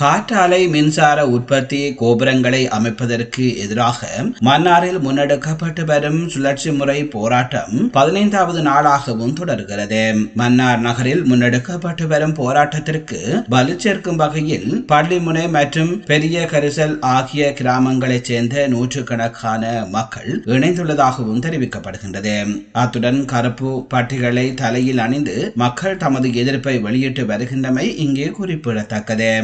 காற்றாலை மின்சார உற்பத்தி கோபுரங்களை அமைப்பதற்கு எதிராக மன்னாரில் முன்னெடுக்கப்பட்டு வரும் சுழற்சி முறை போராட்டம் பதினைந்தாவது நாளாகவும் தொடர்கிறது. மன்னார் நகரில் முன்னெடுக்கப்பட்டு வரும் போராட்டத்திற்கு வலு சேர்க்கும் வகையில் பள்ளிமுனை மற்றும் பெரிய கரிசல் ஆகிய கிராமங்களைச் சேர்ந்த நூற்றுக்கணக்கான மக்கள் இணைந்துள்ளதாகவும் தெரிவிக்கப்படுகின்றது. அத்துடன் கருப்பு பட்டிகளை தலையில் அணிந்து மக்கள் தமது எதிர்ப்பை வெளியிட்டு வருகின்றமை இங்கே குறிப்பிடத்தக்கது.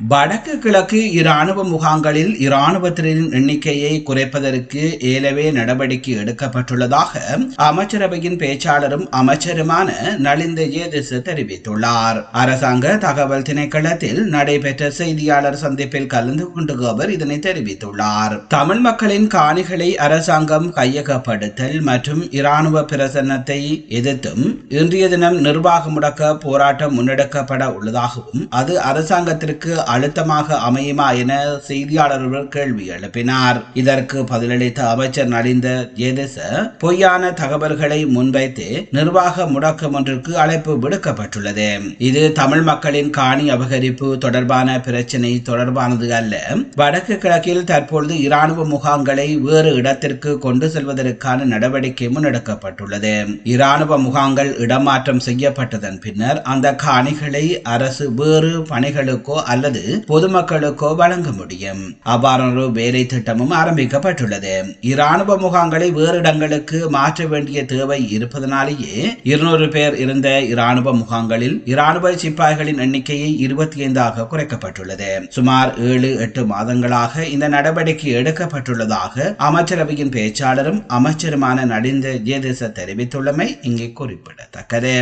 வடக்கு கிழக்கு இராணுவ முகாங்களில் இராணுவத்தினரின் எண்ணிக்கையை குறைப்பதற்கு ஏலவே நடவடிக்கை எடுக்கப்பட்டுள்ளதாக அமைச்சரவையின் பேச்சாளரும் அமைச்சருமான நலிந்த ஏதிசு தெரிவித்துள்ளார். அரசாங்க தகவல் திணைக்களத்தில் நடைபெற்ற செய்தியாளர் சந்திப்பில் கலந்து கொண்டு அவர் இதனை தெரிவித்துள்ளார். தமிழ் மக்களின் காணிகளை அரசாங்கம் கையகப்படுத்தல் மற்றும் இராணுவ பிரசன்னத்தை எதிர்த்தும் இன்றைய தினம் நிர்வாக முடக்க போராட்டம் முன்னெடுக்கப்பட உள்ளதாகவும் அது அரசாங்கத்திற்கு அழுத்தமாக அமையுமா என செய்தியாளர்கள் கேள்வி எழுப்பினார். இதற்கு பதிலளித்த அமைச்சர் நலிந்த ஏதச பொய்யான தகவல்களை முன்வைத்து நிர்வாக முடக்கம் ஒன்றிற்கு அழைப்பு விடுக்கப்பட்டுள்ளது. இது தமிழ் மக்களின் காணி அபகரிப்பு தொடர்பான பிரச்சினை தொடர்பானது அல்ல. வடக்கு கிழக்கில் தற்பொழுது இராணுவ முகாம்களை வேறு இடத்திற்கு கொண்டு செல்வதற்கான நடவடிக்கை முன்னெடுக்கப்பட்டுள்ளது. இராணுவ முகாம்கள் இடமாற்றம் செய்யப்பட்டதன் பின்னர் அந்த காணிகளை அரசு வேறு பணிகளுக்கோ அல்லது பொதுமக்களுக்கோ வழங்க முடியும். அவ்வாறொரு வேலை திட்டமும் ஆரம்பிக்கப்பட்டுள்ளது. இராணுவ முகாம்களை வேறு இடங்களுக்கு மாற்ற வேண்டிய தேவை இருப்பதனாலேயே இருநூறு பேர் இருந்த இராணுவ முகாம்களில் இராணுவ சிப்பாய்களின் எண்ணிக்கையை இருபத்தி ஐந்தாக குறைக்கப்பட்டுள்ளது. சுமார் ஏழு எட்டு மாதங்களாக இந்த நடவடிக்கை எடுக்கப்பட்டுள்ளதாக அமைச்சரவையின் பேச்சாளரும் அமைச்சருமான நடிந்த ஜேதேச தெரிவித்துள்ளமை இங்கே குறிப்பிடத்தக்கது.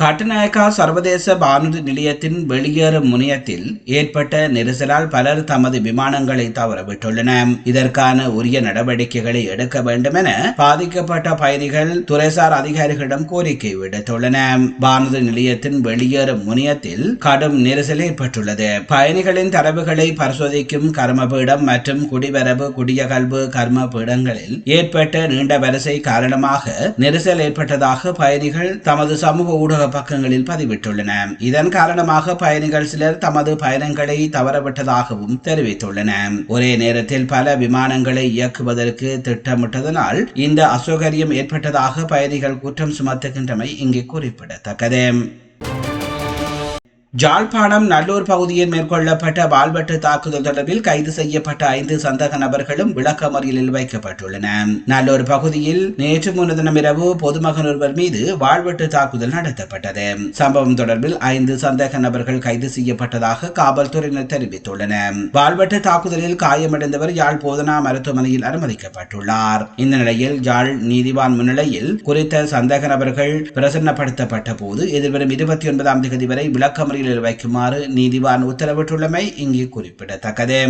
கட்டுநாயக்கா சர்வதேச வானொலி நிலையத்தின் வெளியேறும் முனையத்தில் ஏற்பட்ட நெரிசலால் பலர் தமது விமானங்களை தவறவிட்டுள்ளன. இதற்கான உரிய நடவடிக்கைகளை எடுக்க வேண்டும் என பாதிக்கப்பட்ட பயணிகள் துறைசார் அதிகாரிகளிடம் கோரிக்கை விடுத்துள்ளன. வானொலி நிலையத்தின் வெளியேறும் முனையத்தில் கடும் நெரிசல் ஏற்பட்டுள்ளது. பயணிகளின் தரவுகளை பரிசோதிக்கும் கர்மபீடம் மற்றும் குடிவரவு குடியகல்வு கர்ம பீடங்களில் ஏற்பட்ட நீண்ட வரிசை காரணமாக நெரிசல் ஏற்பட்டதாக பயணிகள் தமது சமூக ஊடக பக்கங்களில் பதிவிட்டுள்ளன. இதன் காரணமாக பயணிகள் சிலர் தமது பயணங்களை தவறவிட்டதாகவும் தெரிவித்துள்ளன. ஒரே நேரத்தில் பல விமானங்களை இயக்குவதற்கு திட்டமிட்டதனால் இந்த அசௌகரியம் ஏற்பட்டதாக பயணிகள் குற்றம் சுமத்துகின்றமை இங்கே குறிப்பிடத்தக்கது. ஜாழ்ப்பாணம் நல்லூர் பகுதியில் மேற்கொள்ளப்பட்ட வால்வெட்டு தாக்குதல் தொடர்பில் கைது செய்யப்பட்ட ஐந்து சந்தக நபர்களும் விளக்கமறியலில் வைக்கப்பட்டுள்ளன. நல்லூர் பகுதியில் நேற்று முன்தினம் இரவு பொதுமகன் ஒருவர் மீது வாழ்வெட்டு தாக்குதல் நடத்தப்பட்டது. சம்பவம் தொடர்பில் ஐந்து சந்தக நபர்கள் கைது செய்யப்பட்டதாக காவல்துறையினர் தெரிவித்துள்ளனர். வாழ்வெட்டு தாக்குதலில் காயமடைந்தவர் யாழ் போதனா மருத்துவமனையில் அனுமதிக்கப்பட்டுள்ளார். இந்த நிலையில் யாழ் நீதிவான் முன்னிலையில் குறித்த சந்தேக நபர்கள் பிரசன்னப்படுத்தப்பட்ட போது எதிர்வரும் இருபத்தி ஒன்பதாம் தேதி வரை விளக்கமறியல் விடுதலையில் வைக்குமாறு நீதிவான் உத்தரவிட்டுள்ளமை இங்கே குறிப்பிடத்தக்கது.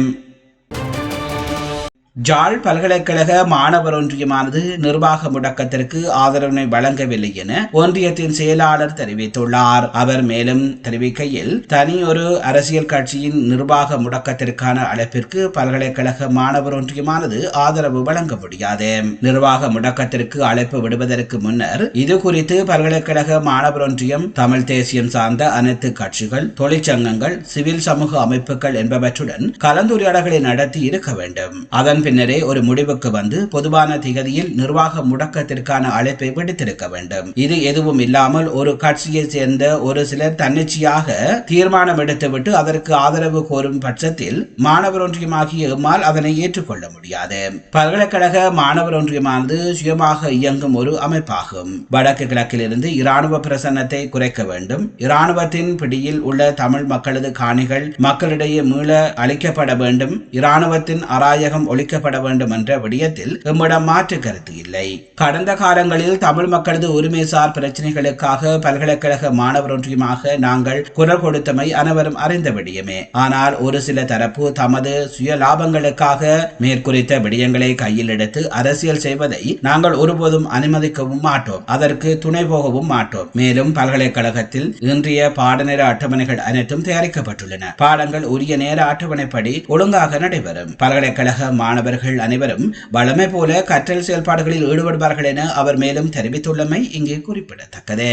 ஜாழ் பல்கலைக்கழக மாணவர் ஒன்றியமானது நிர்வாக முடக்கத்திற்கு ஆதரவினை வழங்கவில்லை என ஒன்றியத்தின் செயலாளர் தெரிவித்துள்ளார். அவர் மேலும் தெரிவிக்கையில் தனி ஒரு அரசியல் கட்சியின் நிர்வாக முடக்கத்திற்கான அழைப்பிற்கு பல்கலைக்கழக மாணவர் ஒன்றியமானது ஆதரவு வழங்க முடியாது. நிர்வாக முடக்கத்திற்கு அழைப்பு விடுவதற்கு முன்னர் இது குறித்து பல்கலைக்கழக மாணவர் ஒன்றியம் தமிழ் தேசியம் சார்ந்த அனைத்து கட்சிகள் தொழிற்சங்கங்கள் சிவில் சமூக அமைப்புகள் என்பவற்றுடன் கலந்துரையாடல்களை நடத்தி இருக்க வேண்டும். அதன் பின்னரே ஒரு முடிவுக்கு வந்து பொதுவான திகதியில் நிர்வாக முடக்கத்திற்கான அழைப்பை விடுத்திருக்க வேண்டும். இது எதுவும் இல்லாமல் ஒரு கட்சியை சேர்ந்த ஒரு சிலர் தன்னிச்சையாக தீர்மானம் எடுத்துவிட்டு அதற்கு ஆதரவு கோரும் பட்சத்தில் மாணவர் ஒன்றியமாகிய எம்மால் அதனை ஏற்றுக்கொள்ள முடியாது. பல்கலைக்கழக மாணவர் ஒன்றியமானது சுயமாக இயங்கும் ஒரு அமைப்பாகும். வடக்கு கிழக்கில் இருந்து இராணுவ பிரசன்னத்தை குறைக்க வேண்டும். இராணுவத்தின் பிடியில் உள்ள தமிழ் மக்களது காணிகள் மக்களிடையே மீள அளிக்கப்பட வேண்டும். இராணுவத்தின் அராயகம் ஒழிக்க அளிக்கப்பட வேண்டும் என்ற விடயத்தில் எம்மிடம் மாற்று கருத்து இல்லை. கடந்த காலங்களில் தமிழ் மக்களது உரிமைசார் பிரச்சனைகளுக்காக பல்கலைக்கழக மாணவர் ஒன்றியமாக நாங்கள் குரல் கொடுத்தமை அனைவரும் அறிந்த விடயமே. ஆனால் ஒரு சில தரப்பு தமது சுய லாபங்களுக்காக மேற்குறித்த விடயங்களை கையில் எடுத்து அரசியல் செய்வதை நாங்கள் ஒருபோதும் அனுமதிக்கவும் மாட்டோம். அதற்கு துணை போகவும் மாட்டோம். மேலும் பல்கலைக்கழகத்தில் இன்றைய பாடநேர அட்டவணைகள் அனைத்தும் தயாரிக்கப்பட்டுள்ளன. பாடங்கள் உரிய நேர அட்டவணைப்படி ஒழுங்காக நடைபெறும். பல்கலைக்கழக மாணவர் மாணவர்கள் அனைவரும் வளமை போல கற்றல் செயல்பாடுகளில் ஈடுபடுவார்கள் என அவர் மேலும் தெரிவித்துள்ளமை இங்கே குறிப்பிடத்தக்கது.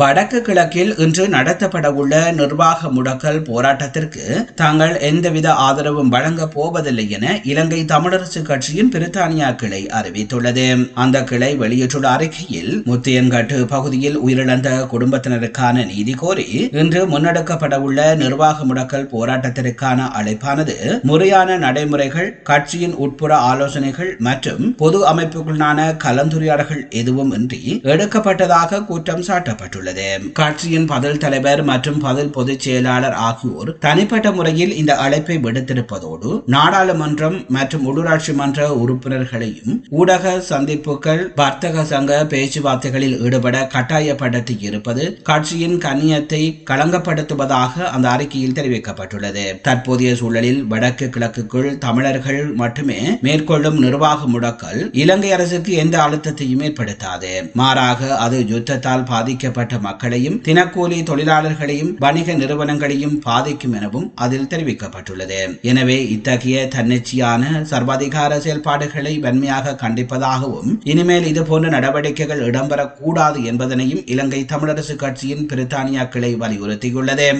வடக்கு கிழக்கில் இன்று நடத்தப்படவுள்ள நிர்வாக முடக்கல் போராட்டத்திற்கு தாங்கள் எந்தவித ஆதரவும் வழங்க போவதில்லை என இலங்கை தமிழரசு கட்சியின் பிரித்தானியா கிளை அறிவித்துள்ளது. அந்த கிளை வெளியிட்டுள்ள அறிக்கையில் முத்தியன்கட்டு பகுதியில் உயிரிழந்த குடும்பத்தினருக்கான நீதி கோரி இன்று முன்னெடுக்கப்படவுள்ள நிர்வாக முடக்கல் போராட்டத்திற்கான அழைப்பானது முறையான நடைமுறைகள் கட்சியின் உட்புற ஆலோசனைகள் மற்றும் பொது அமைப்புகளுடனான கலந்துரையாடல்கள் எதுவும் இன்றி எடுக்கப்பட்டதாக குற்றம் சாட்டப்பட்டுள்ளது. உள்ளது. கட்சியின் பதில் தலைவர் மற்றும் பதில் பொதுச் செயலாளர் ஆகியோர் தனிப்பட்ட முறையில் இந்த அழைப்பை விடுத்திருப்பதோடு நாடாளுமன்றம் மற்றும் உள்ளூராட்சி மன்ற உறுப்பினர்களையும் ஊடக சந்திப்புகள் வர்த்தக சங்க பேச்சுவார்த்தைகளில் ஈடுபட கட்டாயப்படுத்தி இருப்பது கட்சியின் கண்ணியத்தை களங்கப்படுத்துவதாக அந்த அறிக்கையில் தெரிவிக்கப்பட்டுள்ளது. தற்போதைய சூழலில் வடக்கு கிழக்குக்குள் தமிழர்கள் மட்டுமே மேற்கொள்ளும் நிர்வாக முடக்கல் இலங்கை அரசுக்கு எந்த அழுத்தத்தையும் ஏற்படுத்தாது. மாறாக அது யுத்தத்தால் பாதிக்கப்பட்ட பாதிக்கப்பட்ட மக்களையும் தினக்கூலி தொழிலாளர்களையும் வணிக நிறுவனங்களையும் பாதிக்கும் எனவும் அதில் தெரிவிக்கப்பட்டுள்ளது. எனவே இத்தகைய தன்னிச்சையான சர்வாதிகார செயல்பாடுகளை வன்மையாக கண்டிப்பதாகவும் இனிமேல் இதுபோன்ற நடவடிக்கைகள் இடம்பெறக்கூடாது என்பதனையும் இலங்கை தமிழரசு கட்சியின் பிரித்தானியா கிளை வலியுறுத்தியுள்ளது.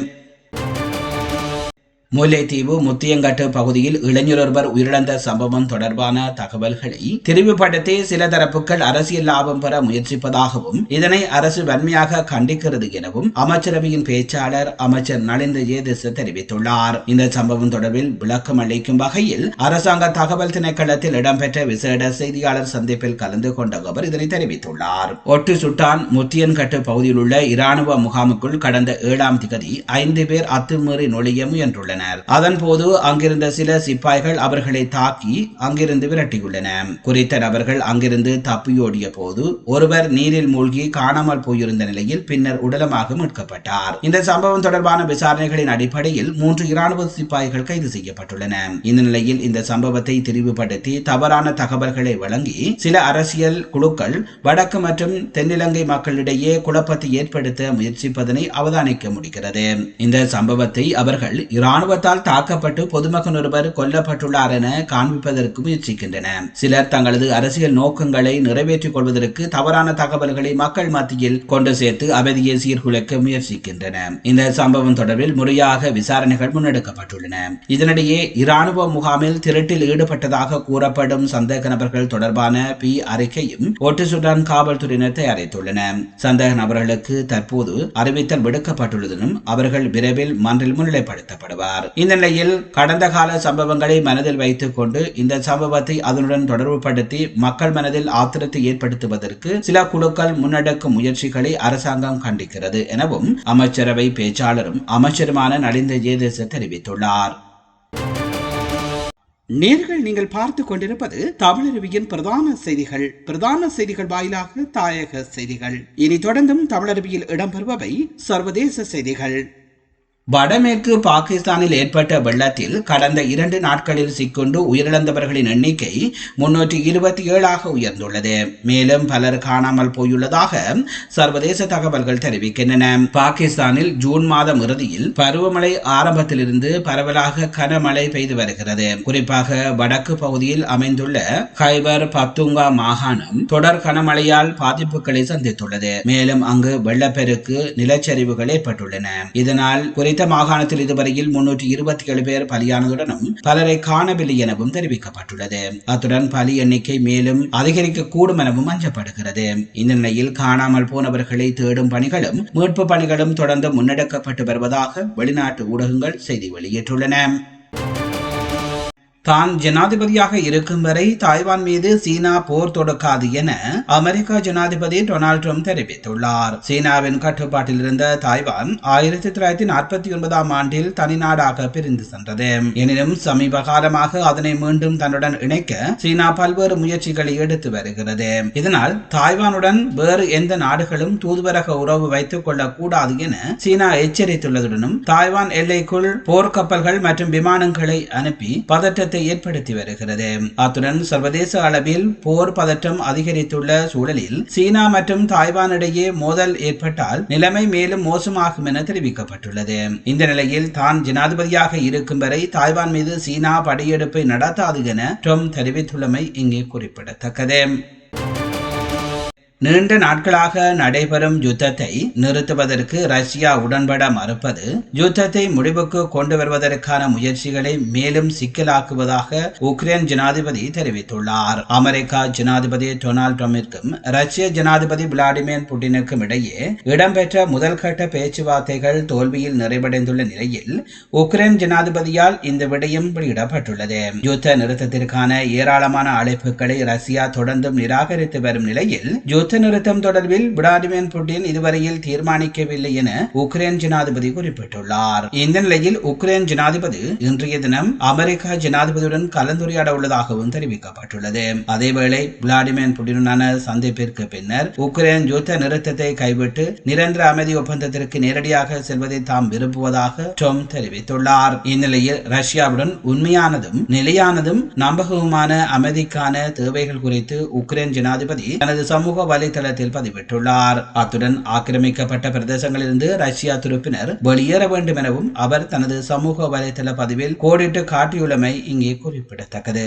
முல்லைத்தீவு முத்தியங்கட்டு பகுதியில் இளைஞர் ஒருவர் உயிரிழந்த சம்பவம் தொடர்பான தகவல்களை தெரிவுபடுத்தி சில தரப்புகள் அரசியல் லாபம் பெற முயற்சிப்பதாகவும் இதனை அரசு வன்மையாக கண்டிக்கிறது எனவும் அமைச்சரவையின் பேச்சாளர் அமைச்சர் நலிந்த ஏதிச தெரிவித்துள்ளார். இந்த சம்பவம் தொடர்பில் விளக்கம் அளிக்கும் வகையில் அரசாங்க தகவல் திணைக்களத்தில் இடம்பெற்ற விசேட செய்தியாளர் சந்திப்பில் கலந்து கொண்ட அவர் இதனை தெரிவித்துள்ளார். ஒட்டு சுட்டான் முத்தியன்கட்டு பகுதியில் உள்ள இராணுவ முகாமுக்குள் கடந்த ஏழாம் திகதி ஐந்து பேர் அத்துமீறி நுழைய முயன்றுள்ளனர். உள்ளனர் அதன்போது அங்கிருந்த சில சிப்பாய்கள் அவர்களை தாக்கி அங்கிருந்து விரட்டியுள்ளன. குறித்த நபர்கள் அங்கிருந்து தப்பியோடிய போது ஒருவர் நீரில் மூழ்கி காணாமல் போயிருந்த நிலையில் பின்னர் உடலமாக மீட்கப்பட்டார். இந்த சம்பவம் தொடர்பான விசாரணைகளின் அடிப்படையில் மூன்று இராணுவ சிப்பாய்கள் கைது செய்யப்பட்டுள்ளன. இந்த நிலையில் இந்த சம்பவத்தை திரிவுபடுத்தி தவறான தகவல்களை வழங்கி சில அரசியல் குழுக்கள் வடக்கு மற்றும் தென்னிலங்கை மக்களிடையே குழப்பத்தை ஏற்படுத்த முயற்சிப்பதனை அவதானிக்க முடிகிறது. இந்த சம்பவத்தை அவர்கள் இராணுவ ராணுவத்தால் தாக்கப்பட்டு பொதுமகன் ஒருவர் கொல்லப்பட்டுள்ளார் என காண்பிப்பதற்கு முயற்சிக்கின்றன. சிலர் தங்களது அரசியல் நோக்கங்களை நிறைவேற்றிக் கொள்வதற்கு தவறான தகவல்களை மக்கள் மத்தியில் கொண்டு சேர்த்து அவதியை சீர்குலைக்க முயற்சிக்கின்றன. இந்த சம்பவம் தொடர்பில் முறையாக விசாரணைகள் முன்னெடுக்கப்பட்டுள்ளன. இதனிடையே இராணுவ முகாமில் திருட்டில் ஈடுபட்டதாக கூறப்படும் சந்தேக நபர்கள் தொடர்பான பி அறிக்கையும் ஒட்டுசுடன் காவல்துறையினர் தயாரித்துள்ளன. சந்தேக நபர்களுக்கு தற்போது அறிவித்தல் விடுக்கப்பட்டுள்ளதும் அவர்கள் விரைவில் மன்றில் முன்னிலைப்படுத்தப்படுவார். கூறினார் இந்த நிலையில் கடந்த கால சம்பவங்களை மனதில் வைத்துக் கொண்டு இந்த சம்பவத்தை அதனுடன் தொடர்புபடுத்தி மக்கள் மனதில் ஆத்திரத்தை ஏற்படுத்துவதற்கு சில குழுக்கள் முன்னெடுக்கும் முயற்சிகளை அரசாங்கம் கண்டிக்கிறது எனவும் அமைச்சரவை பேச்சாளரும் அமைச்சருமான நலிந்த ஜேதேச தெரிவித்துள்ளார். நேர்கள் நீங்கள் பார்த்து கொண்டிருப்பது தமிழருவியின் பிரதான செய்திகள். பிரதான செய்திகள் வாயிலாக தாயக செய்திகள். இனி தொடர்ந்தும் தமிழருவியில் இடம்பெறுபவை சர்வதேச செய்திகள். வடமேற்கு பாகிஸ்தானில் ஏற்பட்ட வெள்ளத்தில் கடந்த இரண்டு நாட்களில் சிக்கொண்டு உயிரிழந்தவர்களின் எண்ணிக்கை முன்னூற்றி இருபத்தி ஏழாக உயர்ந்துள்ளது. மேலும் பலர் காணாமல் போயுள்ளதாக சர்வதேச தகவல்கள் தெரிவிக்கின்றன. பாகிஸ்தானில் ஜூன் மாதம் இறுதியில் பருவமழை ஆரம்பத்திலிருந்து பரவலாக கனமழை பெய்து வருகிறது. குறிப்பாக வடக்கு பகுதியில் அமைந்துள்ள ஹைபர் பத்துங்கா மாகாணம் தொடர் கனமழையால் பாதிப்புகளை சந்தித்துள்ளது. மேலும் அங்கு வெள்ளப்பெருக்கு நிலச்சரிவுகள் ஏற்பட்டுள்ளன. இதனால் குறித்த குறித்த மாகாணத்தில் இதுவரையில் முன்னூற்றி இருபத்தி ஏழு பேர் பலியானதுடனும் பலரை காணவில்லை எனவும் தெரிவிக்கப்பட்டுள்ளது. அத்துடன் பலி எண்ணிக்கை மேலும் அதிகரிக்க கூடும் எனவும் அஞ்சப்படுகிறது. இந்த நிலையில் காணாமல் போனவர்களை தேடும் பணிகளும் மீட்பு பணிகளும் தொடர்ந்து முன்னெடுக்கப்பட்டு வருவதாக வெளிநாட்டு ஊடகங்கள் செய்தி வெளியிட்டுள்ளன. தான் ஜனாதிபதியாக இருக்கும் வரை தாய்வான் மீது சீனா போர் தொடுக்காது என அமெரிக்க ஜனாதிபதி டொனால்ட் ட்ரம்ப் தெரிவித்துள்ளார். சீனாவின் கட்டுப்பாட்டில் இருந்த தாய்வான் ஆயிரத்தி தொள்ளாயிரத்தி நாற்பத்தி ஒன்பதாம் ஆண்டில் தனிநாடாக பிரிந்து சென்றது. எனினும் சமீப காலமாக அதனை மீண்டும் தன்னுடன் இணைக்க சீனா பல்வேறு முயற்சிகளை எடுத்து வருகிறது. இதனால் தாய்வானுடன் வேறு எந்த நாடுகளும் தூதுவரக உறவு வைத்துக் கொள்ளக்கூடாது என சீனா எச்சரித்துள்ளதுடனும் தாய்வான் எல்லைக்குள் போர்க்கப்பல்கள் மற்றும் விமானங்களை அனுப்பி பதற்றத்தை ஏற்படுத்தி வருகிறது. அத்துடன் சர்வதேச அளவில் போர் பதற்றம் அதிகரித்துள்ள சூழலில் சீனா மற்றும் தாய்வான் இடையே மோதல் ஏற்பட்டால் நிலைமை மேலும் மோசமாகும் என தெரிவிக்கப்பட்டுள்ளது. இந்த நிலையில் தான் ஜனாதிபதியாக இருக்கும் வரை தாய்வான் மீது சீனா படையெடுப்பை நடத்தாது என ட்ரம்ப் தெரிவித்துள்ளமை இங்கே குறிப்பிடத்தக்கது. நீண்ட நாட்களாக நடைபெறும் யுத்தத்தை நிறுத்துவதற்கு ரஷ்யா உடன்பட மறுப்பது யுத்தத்தை முடிவுக்கு கொண்டு வருவதற்கான முயற்சிகளை மேலும் சிக்கலாக்குவதாக உக்ரைன் ஜனாதிபதி தெரிவித்துள்ளார். அமெரிக்கா ஜனாதிபதி டொனால்ட் ட்ரம்பிற்கும் ரஷ்ய ஜனாதிபதி விளாடிமிர் புட்டினுக்கும் இடையே இடம்பெற்ற முதல் கட்ட பேச்சுவார்த்தைகள் தோல்வியில் நிறைவடைந்துள்ள நிலையில் உக்ரைன் ஜனாதிபதியால் இந்த விடயம் வெளியிடப்பட்டுள்ளது. யுத்த நிறுத்தத்திற்கான ஏராளமான அழைப்புகளை ரஷ்யா தொடர்ந்தும் நிராகரித்து வரும் நிலையில் யுத்த நிறுத்தம் தொடர்பில் விளாடிமிர் புட்டின் இதுவரையில் தீர்மானிக்கவில்லை என உக்ரைன் ஜனாதிபதி குறிப்பிட்டுள்ளார். இந்த நிலையில் உக்ரைன் ஜனாதிபதி இன்றைய தினம் அமெரிக்கா ஜனாதிபதியுடன் கலந்துரையாட உள்ளதாகவும் தெரிவிக்கப்பட்டுள்ளது. அதேவேளை விளாடிமிர் புட்டினுடனான சந்திப்பிற்கு பின்னர் உக்ரைன் யுத்த நிறுத்தத்தை கைவிட்டு நிரந்தர அமைதி ஒப்பந்தத்திற்கு நேரடியாக செல்வதை தாம் விரும்புவதாக டொம் தெரிவித்துள்ளார். இந்நிலையில் ரஷ்யாவுடன் உண்மையானதும் நிலையானதும் நம்பகமான அமைதிக்கான தேவைகள் குறித்து உக்ரைன் ஜனாதிபதி தனது சமூக வலைதளத்தில் பதிவிட்டுள்ளார். அத்துடன் ஆக்கிரமிக்கப்பட்ட பிரதேசங்களிலிருந்து ரஷ்யா துருப்பினர் வெளியேற வேண்டும் எனவும் அவர் தனது சமூக வலைதள பதிவில் கோடிட்டு காட்டியுள்ளமை இங்கே குறிப்பிடத்தக்கது.